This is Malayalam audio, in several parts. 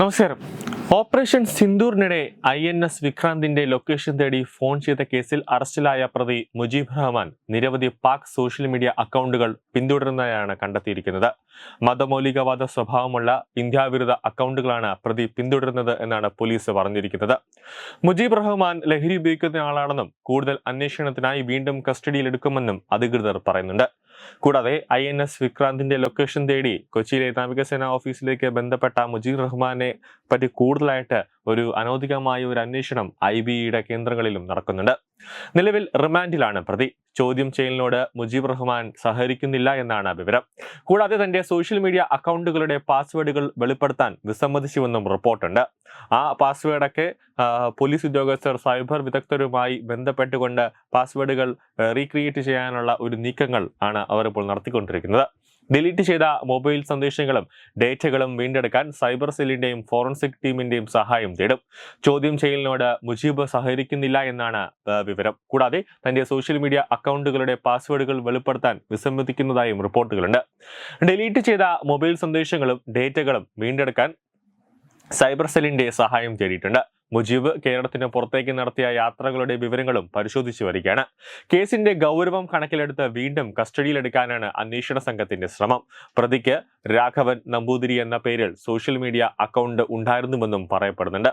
നമസ്കാരം. ഓപ്പറേഷൻ സിന്ദൂറിനിടെ ഐ എൻ എസ് വിക്രാന്തിന്റെ ലൊക്കേഷൻ തേടി ഫോൺ ചെയ്ത കേസിൽ അറസ്റ്റിലായ പ്രതി മുജീബ് റഹ്മാൻ. നിരവധി പാക് സോഷ്യൽ മീഡിയ അക്കൗണ്ടുകൾ പിന്തുടരുന്നതായാണ് കണ്ടെത്തിയിരിക്കുന്നത്. മതമൗലികവാദ സ്വഭാവമുള്ള ഇന്ത്യാവിരുദ്ധ അക്കൗണ്ടുകളാണ് പ്രതി പിന്തുടരുന്നത് എന്നാണ് പോലീസ് പറഞ്ഞിരിക്കുന്നത്. മുജീബ് റഹ്മാൻ ലഹരി ഉപയോഗിക്കുന്ന ആളാണെന്നും കൂടുതൽ അന്വേഷണത്തിനായി വീണ്ടും കസ്റ്റഡിയിലെടുക്കുമെന്നും അധികൃതർ പറയുന്നുണ്ട്. കൂടാതെ ഐ എൻ എസ് വിക്രാന്തിന്റെ ലൊക്കേഷൻ തേടി കൊച്ചിയിലെ നാവികസേന ഓഫീസിലേക്ക് ബന്ധപ്പെട്ട മുജീബ് റഹ്മാനെ പറ്റി കൂടുതലായിട്ട് ഒരു അനൗദ്യോഗികമായ ഒരു അന്വേഷണം ഐ ബിയുടെ കേന്ദ്രങ്ങളിലും നടക്കുന്നുണ്ട്. നിലവിൽ റിമാൻഡിലാണ് പ്രതി. ചോദ്യം ചെയ്യലിനോട് മുജീബ് റഹ്മാൻ സഹകരിക്കുന്നില്ല എന്നാണ് വിവരം. കൂടാതെ തന്റെ സോഷ്യൽ മീഡിയ അക്കൗണ്ടുകളുടെ പാസ്വേഡുകൾ വെളിപ്പെടുത്താൻ വിസമ്മതിച്ചുവെന്നും റിപ്പോർട്ടുണ്ട്. ആ പാസ്വേഡൊക്കെ പോലീസ് ഉദ്യോഗസ്ഥർ സൈബർ വിദഗ്ധരുമായി ബന്ധപ്പെട്ടുകൊണ്ട് പാസ്വേഡുകൾ റീക്രിയേറ്റ് ചെയ്യാനുള്ള ഒരു നീക്കങ്ങൾ ആണ് അവർ ഇപ്പോൾ നടത്തിക്കൊണ്ടിരിക്കുന്നത്. ഡിലീറ്റ് ചെയ്ത മൊബൈൽ സന്ദേശങ്ങളും ഡേറ്റകളും വീണ്ടെടുക്കാൻ സൈബർ സെല്ലിന്റെയും ഫോറൻസിക് ടീമിന്റെയും സഹായം തേടും. ചോദ്യം ചെയ്യലിനോട് മുജീബ് സഹകരിക്കുന്നില്ല എന്നാണ് വിവരം. കൂടാതെ തന്റെ സോഷ്യൽ മീഡിയ അക്കൗണ്ടുകളുടെ പാസ്വേഡുകൾ വെളിപ്പെടുത്താൻ വിസമ്മതിക്കുന്നതായും റിപ്പോർട്ടുകളുണ്ട്. ഡിലീറ്റ് ചെയ്ത മൊബൈൽ സന്ദേശങ്ങളും ഡേറ്റകളും വീണ്ടെടുക്കാൻ സൈബർ സെല്ലിന്റെ സഹായം തേടിയിട്ടുണ്ട്. മുജീബ് കേരളത്തിന് പുറത്തേക്ക് നടത്തിയ യാത്രകളുടെ വിവരങ്ങളും പരിശോധിച്ചു വരികയാണ്. കേസിന്റെ ഗൗരവം കണക്കിലെടുത്ത് വീണ്ടും കസ്റ്റഡിയിലെടുക്കാനാണ് അന്വേഷണ സംഘത്തിന്റെ ശ്രമം. പ്രതിക്ക് രാഘവൻ നമ്പൂതിരി എന്ന പേരിൽ സോഷ്യൽ മീഡിയ അക്കൗണ്ട് ഉണ്ടായിരുന്നുവെന്നും പറയപ്പെടുന്നുണ്ട്.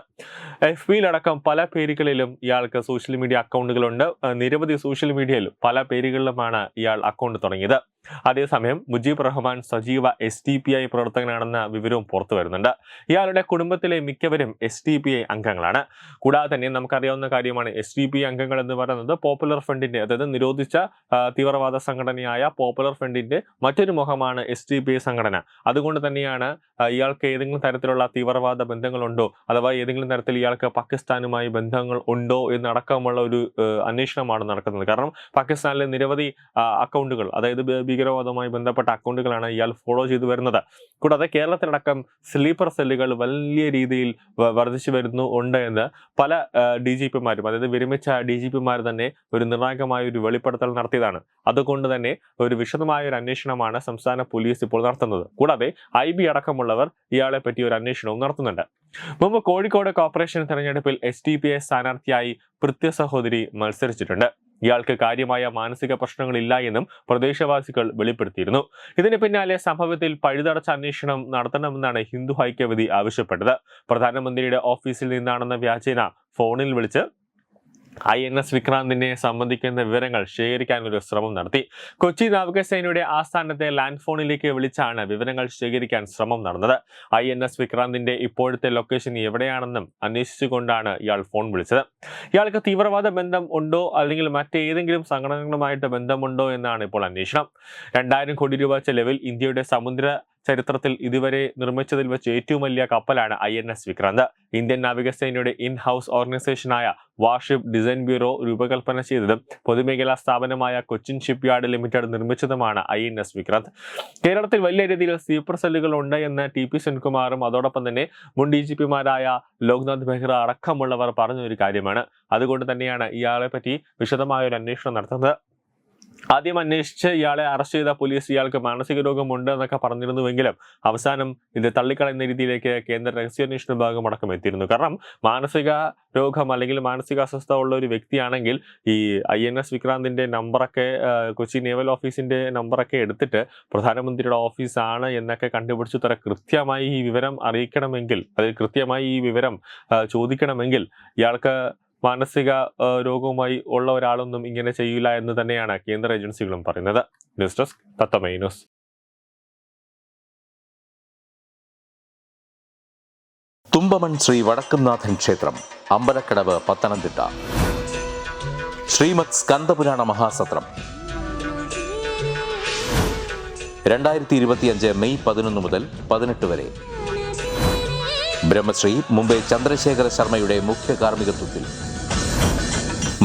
എഫ് ബിയിലടക്കം പല പേരുകളിലും ഇയാൾക്ക് സോഷ്യൽ മീഡിയ അക്കൗണ്ടുകളുണ്ട് നിരവധി സോഷ്യൽ മീഡിയയിൽ പല പേരുകളിലുമാണ് ഇയാൾ അക്കൗണ്ട് തുടങ്ങിയത്. അതേസമയം മുജീബ് റഹ്മാൻ സജീവ എസ് ടി പി ഐ പ്രവർത്തകനാണെന്ന വിവരവും പുറത്തു വരുന്നുണ്ട്. ഇയാളുടെ കുടുംബത്തിലെ മിക്കവരും എസ് ടി പി ഐ അംഗങ്ങളാണ്. കൂടാതെ തന്നെ നമുക്കറിയാവുന്ന കാര്യമാണ് എസ് ടി പി അംഗങ്ങൾ എന്ന് പറയുന്നത് പോപ്പുലർ ഫ്രണ്ടിന്റെ അതായത് നിരോധിച്ച തീവ്രവാദ സംഘടനയായ പോപ്പുലർ ഫ്രണ്ടിന്റെ മറ്റൊരു മുഖമാണ് എസ് ടി പി ഐ സംഘടന. അതുകൊണ്ട് തന്നെയാണ് ഇയാൾക്ക് ഏതെങ്കിലും തരത്തിലുള്ള തീവ്രവാദ ബന്ധങ്ങളുണ്ടോ? അഥവാ ഏതെങ്കിലും തരത്തിൽ ഇയാൾക്ക് പാകിസ്ഥാനുമായി ബന്ധങ്ങൾ ഉണ്ടോ എന്നടക്കമുള്ള ഒരു അന്വേഷണമാണ് നടക്കുന്നത്. കാരണം പാകിസ്ഥാനിലെ നിരവധി അക്കൗണ്ടുകൾ അതായത് ഭീകരവാദവുമായി ബന്ധപ്പെട്ട അക്കൗണ്ടുകളാണ് ഇയാൾ ഫോളോ ചെയ്തു വരുന്നത്. കൂടാതെ കേരളത്തിലടക്കം സ്ലീപ്പർ സെല്ലുകൾ വലിയ രീതിയിൽ വർദ്ധിച്ചു വരുന്നു ഉണ്ട് എന്ന് പല ഡി ജി പിമാരും അതായത് വിരമിച്ച ഡി ജി പിമാർ തന്നെ ഒരു നിർണായകമായ ഒരു വെളിപ്പെടുത്തൽ നടത്തിയതാണ്. അതുകൊണ്ട് തന്നെ ഒരു വിശദമായ ഒരു അന്വേഷണമാണ് സംസ്ഥാന പോലീസ് ഇപ്പോൾ നടത്തുന്നത്. കൂടാതെ ഐ ബി അടക്കമുള്ളവർ ഇയാളെ പറ്റി ഒരു അന്വേഷണവും നടത്തുന്നുണ്ട്. മുമ്പ് കോഴിക്കോട് കോർപ്പറേഷൻ തെരഞ്ഞെടുപ്പിൽ എസ് ഡി പി എസ് സ്ഥാനാർത്ഥിയായി പൃഥ്വി സഹോദരി മത്സരിച്ചിട്ടുണ്ട്. ഇയാൾക്ക് കാര്യമായ മാനസിക പ്രശ്നങ്ങളില്ല എന്നും പ്രദേശവാസികൾ വെളിപ്പെടുത്തിയിരുന്നു. ഇതിന് പിന്നാലെ സംഭവത്തിൽ പഴുതടച്ച അന്വേഷണം നടത്തണമെന്നാണ് ഹിന്ദു ഐക്യവേദി ആവശ്യപ്പെട്ടത്. പ്രധാനമന്ത്രിയുടെ ഓഫീസിൽ നിന്നാണെന്ന വ്യാജേന ഫോണിൽ വിളിച്ച് ഐ എൻ എസ് വിക്രാന്തിനെ സംബന്ധിക്കുന്ന വിവരങ്ങൾ ശേഖരിക്കാൻ ഒരു ശ്രമം നടത്തി. കൊച്ചി നാവികസേനയുടെ ആസ്ഥാനത്തെ ലാൻഡ് ഫോണിലേക്ക് വിളിച്ചാണ് വിവരങ്ങൾ ശേഖരിക്കാൻ ശ്രമം നടന്നത്. ഐ എൻ എസ് വിക്രാന്തിന്റെ ഇപ്പോഴത്തെ ലൊക്കേഷൻ എവിടെയാണെന്നും അന്വേഷിച്ചുകൊണ്ടാണ് ഇയാൾ ഫോൺ വിളിച്ചത്. ഇയാൾക്ക് തീവ്രവാദ ബന്ധം ഉണ്ടോ അല്ലെങ്കിൽ മറ്റേതെങ്കിലും സംഘടനകളുമായിട്ട് ബന്ധമുണ്ടോ എന്നാണ് ഇപ്പോൾ അന്വേഷണം. രണ്ടായിരം കോടി രൂപ ചെലവിൽ ഇന്ത്യയുടെ സമുദ്ര ചരിത്രത്തിൽ ഇതുവരെ നിർമ്മിച്ചതിൽ വെച്ച് ഏറ്റവും വലിയ കപ്പലാണ് I N S Vikrant. Indian നാവികസേനയുടെ ഇൻ ഹൗസ് ഓർഗനൈസേഷനായ വാർഷിപ്പ് ഡിസൈൻ ബ്യൂറോ രൂപകൽപ്പന ചെയ്തതും പൊതുമേഖലാ സ്ഥാപനമായ കൊച്ചിൻ ഷിപ്പ് യാർഡ് ലിമിറ്റഡ് നിർമ്മിച്ചതുമാണ് ഐ എൻ എസ് വിക്രാന്ത്. കേരളത്തിൽ വലിയ രീതിയിൽ സ്ലീപ്പർ സെല്ലുകൾ ഉണ്ട് എന്ന് ടി പി സെൻകുമാറും അതോടൊപ്പം തന്നെ മുൻ ഡി ജി പിമാരായ ലോക്നാഥ് ബെഹ്റ അടക്കമുള്ളവർ പറഞ്ഞ ഒരു കാര്യമാണ്. അതുകൊണ്ട് തന്നെയാണ് ഇയാളെ പറ്റി വിശദമായ ഒരു അന്വേഷണം നടത്തുന്നത്. ആദ്യം അന്വേഷിച്ച് ഇയാളെ അറസ്റ്റ് ചെയ്ത പോലീസ് ഇയാൾക്ക് മാനസിക രോഗമുണ്ട് എന്നൊക്കെ പറഞ്ഞിരുന്നുവെങ്കിലും അവസാനം ഇത് തള്ളിക്കളയുന്ന രീതിയിലേക്ക് കേന്ദ്ര രഹസ്യാന്വേഷണ വിഭാഗം അടക്കം എത്തിയിരുന്നു. കാരണം മാനസിക രോഗം അല്ലെങ്കിൽ മാനസിക അസ്വസ്ഥ ഉള്ള ഒരു വ്യക്തിയാണെങ്കിൽ ഈ ഐ എൻ എസ് വിക്രാന്തിന്റെ നമ്പറൊക്കെ കൊച്ചി നേവൽ ഓഫീസിന്റെ നമ്പറൊക്കെ എടുത്തിട്ട് പ്രധാനമന്ത്രിയുടെ ഓഫീസാണ് എന്നൊക്കെ കണ്ടുപിടിച്ചു തര കൃത്യമായി ഈ വിവരം അറിയിക്കണമെങ്കിൽ അതിൽ കൃത്യമായി ഈ വിവരം ചോദിക്കണമെങ്കിൽ ഇയാൾക്ക് മാനസിക രോഗവുമായി ഉള്ള ഒരാളൊന്നും ഇങ്ങനെ ചെയ്യില്ല എന്ന് തന്നെയാണ് കേന്ദ്ര ഏജൻസികളും പറയുന്നത്. News desk Thathamai news. Thumpamon Sree Vadakkumnathan ക്ഷേത്രം അമ്പലക്കടവ് പത്തനംതിട്ട. ശ്രീമത് സ്കന്ദപുരാണ മഹാസത്രം. രണ്ടായിരത്തി ഇരുപത്തിയഞ്ച് മെയ് പതിനൊന്ന് മുതൽ പതിനെട്ട് വരെ. ബ്രഹ്മശ്രീ മുംബൈ ചന്ദ്രശേഖര ശർമ്മയുടെ മുഖ്യ കാർമ്മികത്വത്തിൽ.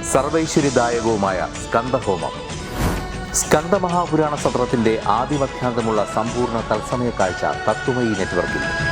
സർവൈശ്വര്യദായകവുമായ സ്കന്ദഹോമം സ്കന്ദമഹാപുരാണ സത്രത്തിന്റെ ആദ്യമധ്യാന്തമുള്ള സമ്പൂർണ തത്സമയ കാഴ്ച തത്വമയി നെറ്റ്വർക്കിൽ.